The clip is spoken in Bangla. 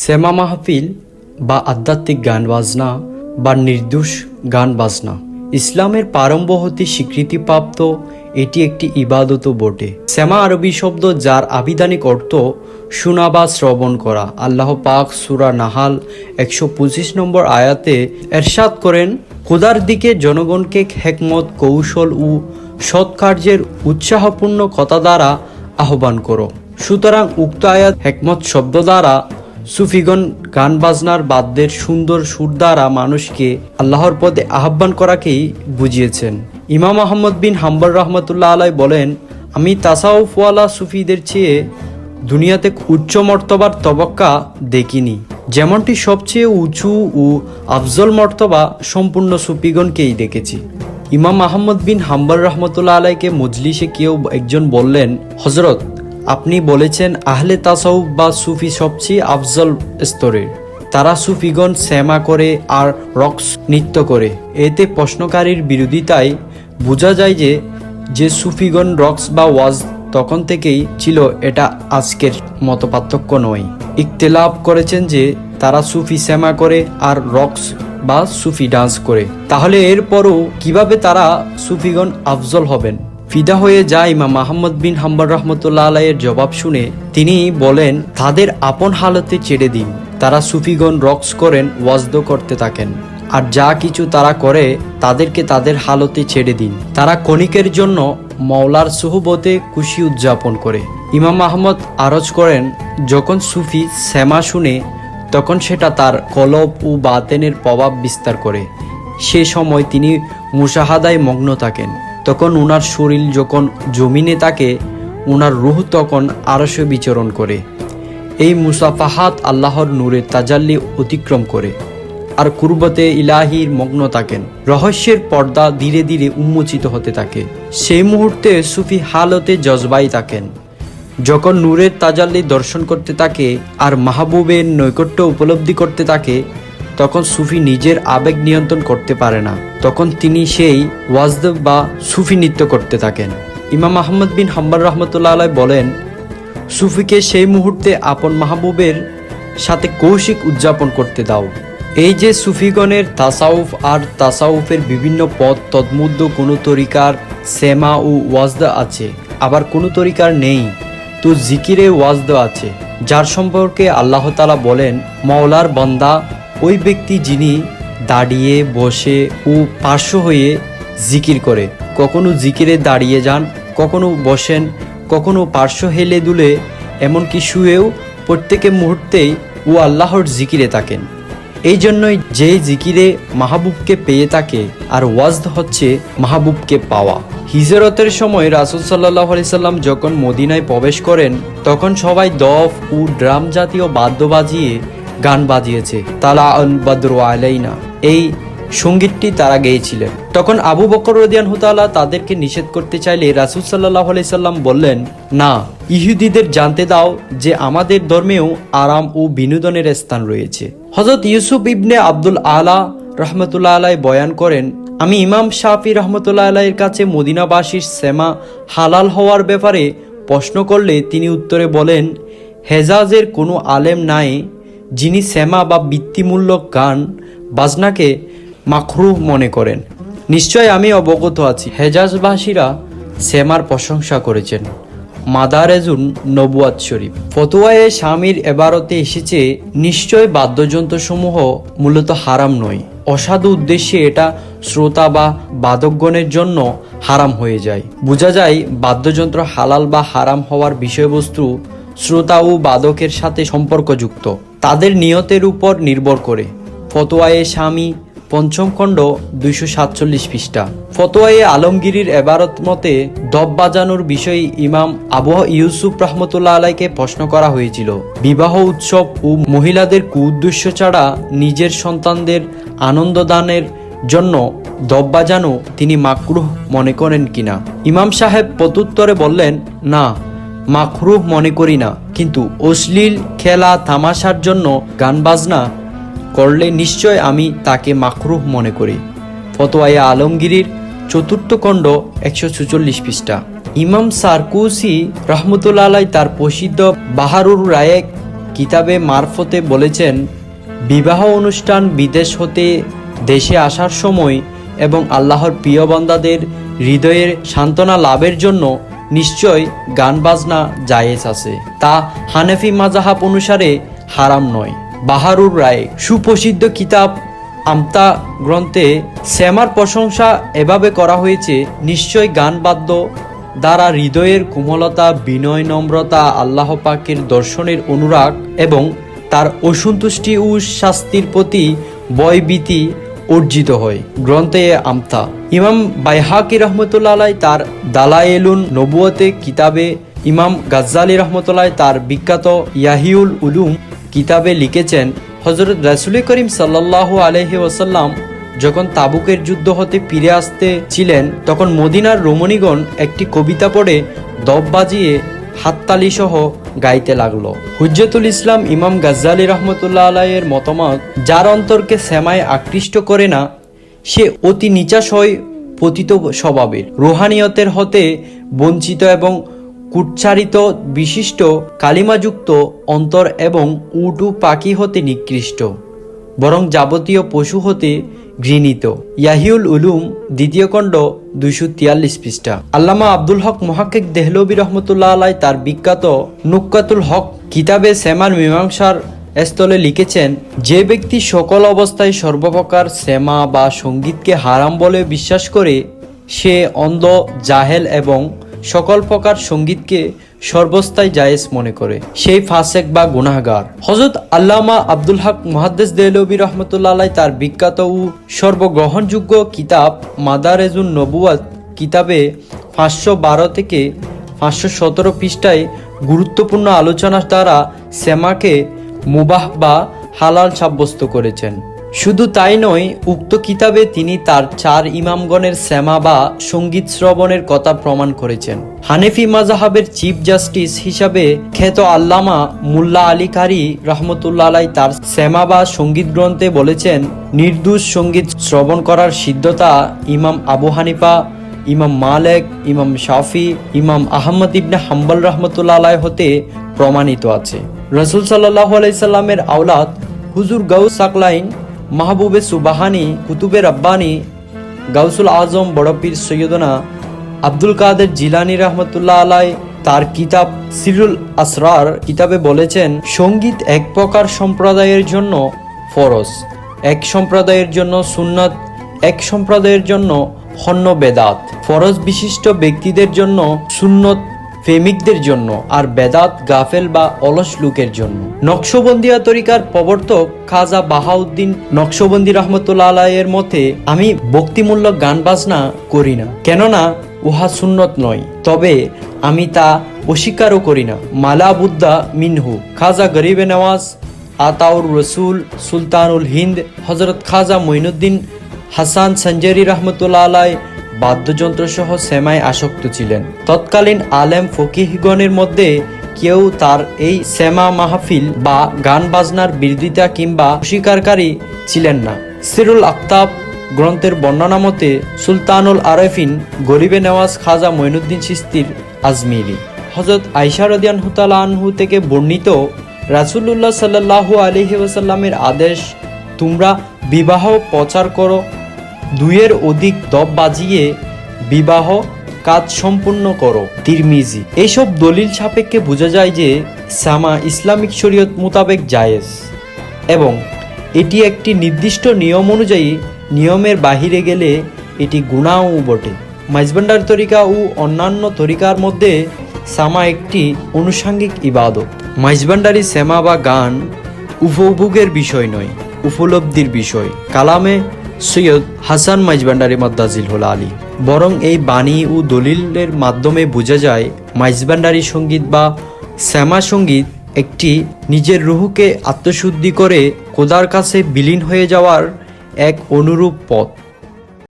সেমা মাহফিল বা আধ্যাত্মিক গান বাজনা বা নির্দোষ গান বাজনা। ইসলামের পারম্ভ হতে স্বীকৃতিপ্রাপ্ত এটি একটি ইবাদতও বটে। শ্যামা আরবি শব্দ যার আবিধানিক অর্থ শোনা বা শ্রবণ করা। আল্লাহ পাক সুরা নাহাল একশো পঁচিশ নম্বর আয়াতে এরশাদ করেন, খোদার দিকে জনগণকে হেকমত, কৌশল ও সৎকার্যের উৎসাহপূর্ণ কথা দ্বারা আহ্বান করো। সুতরাং উক্ত আয়াত হেকমত শব্দ দ্বারা সুফিগণ গান বাজনার বাদ্যের সুন্দর সুর দ্বারা মানুষকে আল্লাহর পদে আহ্বান করাকেই বুঝিয়েছেন। ইমাম আহমদ বিন হাম্বর রহমতুল্লাহ আলাই বলেন, আমি তাসাউফওয়ালা সুফিদের চেয়ে দুনিয়াতে উচ্চ মর্তবার তবক্কা দেখিনি। যেমনটি সবচেয়ে উঁচু ও আফজল মর্তবা সম্পূর্ণ সুফিগণকেই দেখেছি। ইমাম আহমদ বিন হাম্বর রহমতুল্লাহ আলাইকে মজলিসে কেউ একজন বললেন হজরত আপনি বলেছেন, আহলে তাসাউফ বা সুফি সবচেয়ে আফজল স্তরের। তারা সুফিগণ শ্যামা করে আর রক্স নৃত্য করে। এতে প্রশ্নকারীর বিরোধিতায় বোঝা যায় যে যে সুফিগণ রক্স বা ওয়াজ তখন থেকেই ছিল, এটা আজকের মতো পার্থক্য নয়। ইকতেলাভ করেছেন যে, তারা সুফি শ্যামা করে আর রক্স বা সুফি ডান্স করে। তাহলে এরপরও কীভাবে তারা সুফিগণ আফজল হবেন? ফিদা হয়ে যায় ইমাম মাহমদ বিন হাম্বর রহমতুল্লাহ আলাইয়ের জবাব শুনে তিনি বলেন, তাদের আপন হালতে ছেড়ে দিন। তারা সুফিগণ রক্স করেন, ওয়াজদ করতে থাকেন। আর যা কিছু তারা করে, তাদেরকে তাদের হালতে ছেড়ে দিন। তারা কণিকের জন্য মওলার সুহবতে খুশি উদযাপন করে। ইমাম আহমদ আরজ করেন, যখন সুফি শ্যামা শুনে, তখন সেটা তার কলব ও বাতেনের প্রভাব বিস্তার করে। সে সময় তিনি মুশাহাদায় মগ্ন থাকেন। তখন উনার শরীর যখন জমিনে থাকে, উনার রুহ তখন আরশে বিচরণ করে। এই মুসাফাহাত আল্লাহর নূরে তাজাল্লি অতিক্রম করে। আর কুরবতে ইলাহির মগ্ন থাকেন। রহস্যের পর্দা ধীরে ধীরে উন্মোচিত হতে থাকে। সেই মুহূর্তে সুফি হালতে জজবাই থাকেন। যখন নূরের তাজাল্লি দর্শন করতে থাকে আর মাহবুবের নৈকট্য উপলব্ধি করতে থাকে তখন সুফি নিজের আবেগ নিয়ন্ত্রণ করতে পারে না। তখন তিনি সেই ওয়াজদ বা সুফি নৃত্য করতে থাকেন। ইমাম আহমদ বিন হাম্বার রহমতুল্লাহ আলাই বলেন, সুফিকে সেই মুহূর্তে আপন মাহবুবের সাথে কৌশিক উদযাপন করতে দাও। এই যে সুফিগণের তাসাউফ আর তাসাউফের বিভিন্ন পদ তদমুদ্দ কোনো তরিকার সেমা ও ওয়াজদা আছে, আবার কোনো তরিকার নেই। তো জিকিরে ওয়াজদ আছে, যার সম্পর্কে আল্লাহ তালা বলেন, মওলার বন্দা ওই ব্যক্তি যিনি দাঁড়িয়ে বসে ও পার্শ্ব হয়ে জিকির করে, কখনো জিকিরে দাঁড়িয়ে যান, কখনো বসেন, কখনো পার্শ্ব হেলে দুলে, এমনকি শুয়েও প্রত্যেকে মুহূর্তেই ও আল্লাহর জিকিরে থাকেন। এই জন্যই যে জিকিরে মাহবুবকে পেয়ে থাকে আর ওয়াজদ হচ্ছে মাহবুবকে পাওয়া। হিজরতের সময় রাসুল সাল্লাহ সাল্লাম যখন মদিনায় প্রবেশ করেন, তখন সবাই দফ ও ড্রাম জাতীয় বাদ্য বাজিয়ে গান বাজিয়েছে। তালা আল বদ্র আলাইনা। এই সঙ্গীতটি তারা গেয়েছিলেন। তখন আবু বকর রদিয়ান হুতালা তাদেরকে নিষেধ করতে চাইলে রাসুল সাল্লাহ সাল্লাম বললেন, না, ইহুদিদের জানতে দাও যে আমাদের ধর্মেও আরাম ও বিনোদনের স্থান রয়েছে। হজরত ইউসুফ ইবনে আব্দুল আলা রহমতুল্লাহ আলাই বয়ান করেন, আমি ইমাম শাফি রহমতুল্লাহ আলাইয়ের কাছে মদিনাবাসীর সেমা হালাল হওয়ার ব্যাপারে প্রশ্ন করলে তিনি উত্তরে বলেন, হেজাজের কোনো আলেম নাই যিনি শ্যামা বা বৃত্তিমূলক গান বাজনাকে মাখরুহ মনে করেন। নিশ্চয় আমি অবগত আছি। হেজাজবাসীরা শ্যামার প্রশংসা করেছেন। মাদারেজুন নবুয়াত শরীফ। ফতোয়ায়ে স্বামীর এবারতে এসেছে নিশ্চয় বাদ্যযন্ত্রসমূহ মূলত হারাম নয়। অসাধু উদ্দেশ্যে এটা শ্রোতা বা বাদকগণের জন্য হারাম হয়ে যায়। বোঝা যায় বাদ্যযন্ত্র হালাল বা হারাম হওয়ার বিষয়বস্তু শ্রোতা ও বাদকের সাথে সম্পর্কযুক্ত। তাদের নিয়তের উপর নির্ভর করে। ফতোয়ায়ে স্বামী পঞ্চম খণ্ড, দুইশো সাতচল্লিশ পৃষ্ঠা। ফতোয়ায়ে আলমগিরির এবারত মতে, দব বাজানোর বিষয়ে ইমাম আবহ ইউসুফ রহমতুল্লাহ আলাইকে প্রশ্ন করা হয়েছিল। বিবাহ উৎসব ও মহিলাদের কুউদ্দেশ্য ছাড়া নিজের সন্তানদের আনন্দদানের জন্য দব বাজানো তিনি মাকরুহ মনে করেন কিনা। ইমাম সাহেব প্রত্যুত্তরে বললেন, না। মাকরুহ মনে করি না, কিন্তু অশ্লীল খেলা তামাশার জন্য গান বাজনা করলে নিশ্চয় আমি তাকে মাকরুহ মনে করি। ফতোয়াইয়া আলমগিরির চতুর্থ খণ্ড একশো চুচল্লিশ পৃষ্ঠা। ইমাম সারকুসি রহমতুল্লাহ তার প্রসিদ্ধ বাহারুর রায়েক কিতাবে মারফতে বলেছেন, বিবাহ অনুষ্ঠান বিদেশ হতে দেশে আসার সময় এবং আল্লাহর প্রিয় বান্দাদের হৃদয়ের সান্ত্বনা লাভের জন্য নিশ্চয় গান বাজনা জায়েজ আছে। তা হানেফি মাজাহাব অনুসারে হারাম নয়। বাহারুর রায় সুপ্রসিদ্ধ কিতাব আমতা গ্রন্থে শ্যামার প্রশংসা এভাবে করা হয়েছে, নিশ্চয় গান বাদ্য দ্বারা হৃদয়ের কোমলতা, বিনয়, নম্রতা, আল্লাহ পাকের দর্শনের অনুরাগ এবং তার অসন্তুষ্টি ও শাস্তির প্রতি বয়ভীতি অর্জিত হয়। গ্রন্থে আমতা। ইমাম বাইহাকি রহমতুল্লাহ আলাই তার দালায়েলুন নবুয়তে কিতাবে, ইমাম গাজ্জালি রহমতুল্লাহ তার বিখ্যাত ইয়াহিউল উলুম কিতাবে লিখেছেন হজরত রাসুল করিম সাল্লাহ আলহি ওসাল্লাম যখন তাবুকের যুদ্ধ হতে ফিরে আসতে ছিলেন, তখন মদিনার রমণীগণ একটি কবিতা পড়ে, দব বাজিয়ে হাততালি সহ গাইতে লাগল। হুজ্জতুল ইসলাম ইমাম গাজ্জালি রহমতুল্লাহ আলাইয়ের মতামত, যার অন্তরকে শ্যামায় আকৃষ্ট করে না, সে অতি নিচাশয় পতিত স্বভাবের। রোহানিয়তের হতে বঞ্চিত এবং কুচ্চারিত বিশিষ্ট, কালিমাযুক্ত অন্তর এবং উটু পাখি হতে নিকৃষ্ট। বরং যাবতীয় পশু হতে ঘৃণিত। ইয়াহিউল উলুম, দ্বিতীয় খণ্ড, দুইশো তিয়াল্লিশ পৃষ্ঠা। আল্লামা আব্দুল হক মহাক্কিক দেহলবী রহমতুল্লাহ আলাই তার বিখ্যাত নুকাতুল হক কিতাবে সেমার মীমাংসার স্থলে লিখেছেন, যে ব্যক্তি সকল অবস্থায় সর্বপ্রকার সেমা বা সঙ্গীতকে হারাম বলে বিশ্বাস করে, সে অন্ধ, জাহেল এবং সকল প্রকার সঙ্গীতকে সর্বস্থায় জায়েজ মনে করে। সেই ফাসেক বা গুনাহগার। হজরত আল্লামা আব্দুল হক মুহাদ্দেস দেহলবী রহমতুল্লাহ তার বিখ্যাত ও সর্বগ্রহণযোগ্য কিতাব মাদারেজুন নবুয়াত কিতাবে পাঁচশো বারো থেকে পাঁচশো সতেরো পৃষ্ঠায় গুরুত্বপূর্ণ আলোচনার দ্বারা শ্যামাকে মুবাহ বা হালাল সাব্যস্ত করেছেন। শুধু তাই নয়, উক্ত কিতাবে তিনি তার চার ইমামগণের শ্যামা বা সংগীত শ্রবণের কথা প্রমাণ করেছেন। হানেফি মাজাহাবের চিফ জাস্টিস হিসাবে খ্যাত আল্লামা মুল্লা আলী কারি রহমতুল্লাহ তার শ্যামা বা সংগীত গ্রন্থে বলেছেন, নির্দোষ সংগীত শ্রবণ করার সিদ্ধতা ইমাম আবু হানিফা, ইমাম মালেক, ইমাম শাফি, ইমাম আহমদ ইবনে হাম্বল রহমতুল্লাহ হতে প্রমাণিত আছে। রসুল সাল্লাহ আলাইসাল্লামের আওলাদ হুজুর গৌ সাকলাইন মাহবুবে সুবাহানি, কুতুবে রব্বানি, গাউসুল আজম বড়পীর সৈয়দনা, আব্দুল কাদের জিলানি রহমতুল্লাহ আলাই তার কিতাব সিরুল আসরার কিতাবে বলেছেন, সংগীত এক প্রকার সম্প্রদায়ের জন্য ফরজ, এক সম্প্রদায়ের জন্য সুন্নত, এক সম্প্রদায়ের জন্য হন্য বেদাত ফরজ বিশিষ্ট ব্যক্তিদের জন্য সুন্নত প্রেমিকদের জন্য আর বেদাত, গাফেল বা অলস লোকের জন্য। নকশবন্দিয়া তরিকার প্রবর্তক খাজা বাহাউদ্দিন নকশবন্দি রহমতুল্লা আলাইয়ের মতে, আমি ভক্তিমূলক গান বাজনা করি না। কেননা উহা সুন্নত নয়। তবে আমি তা অস্বীকারও করি না। মালা বুদ্দা মিনহু। খাজা গরিবে নওয়াজ, আতাউর রসুল সুলতানুল হিন্দ হজরত খাজা মঈনুদ্দিন হাসান সঞ্জেরি রহমতুল্লাহ আলাই বাদ্যযন্ত্র সহ সেমায় আসক্ত ছিলেন। তৎকালীন আলেম ফকিহগণের মধ্যে কেউ তার এই সেমা মাহফিল বা গান বাজনার বিরোধিতা কিংবা অস্বীকারী ছিলেন না। সিরুল আফতাব গ্রন্থের বর্ণনা মতে সুলতানুল আরেফিন গরিবে নেওয়াজ খাজা মঈনুদ্দিন চিস্তির আজমিরি। হজরত আইসা রদিয়ান হুতালা আনহু থেকে বর্ণিত রাসুল্লাহ সাল্লাহু আলহি ওসাল্লামের আদেশ, তোমরা বিবাহ প্রচার করো দুইয়ের অধিক দব বাজিয়ে বিবাহ কাজ সম্পূর্ণ করো, তিরমিজি। এসব দলিল সাপেক্ষে বোঝা যায় যে সামা ইসলামিক শরীয়ত মোতাবেক জায়েজ এবং এটি একটি নির্দিষ্ট নিয়ম অনুযায়ী নিয়মের বাহিরে গেলে এটি গুণাও বটে। মাইজবান্ডার তরিকা ও অন্যান্য তরিকার মধ্যে সামা একটি অনুষাঙ্গিক ইবাদত। মাইজবান্ডারি সেমা বা গান উপভোগের বিষয় নয়, উপলব্ধির বিষয়। কালামে সৈয়দ হাসান মাইজবান্ডারি মাদ্দাজিল হল আলী। বরং এই বাণী ও দলিলের মাধ্যমে বোঝা যায়, মাইজবান্ডারি সংগীত বা শ্যামা সংগীত একটি নিজের রুহুকে আত্মশুদ্ধি করে কোদার কাছে বিলীন হয়ে যাওয়ার এক অনুরূপ পথ।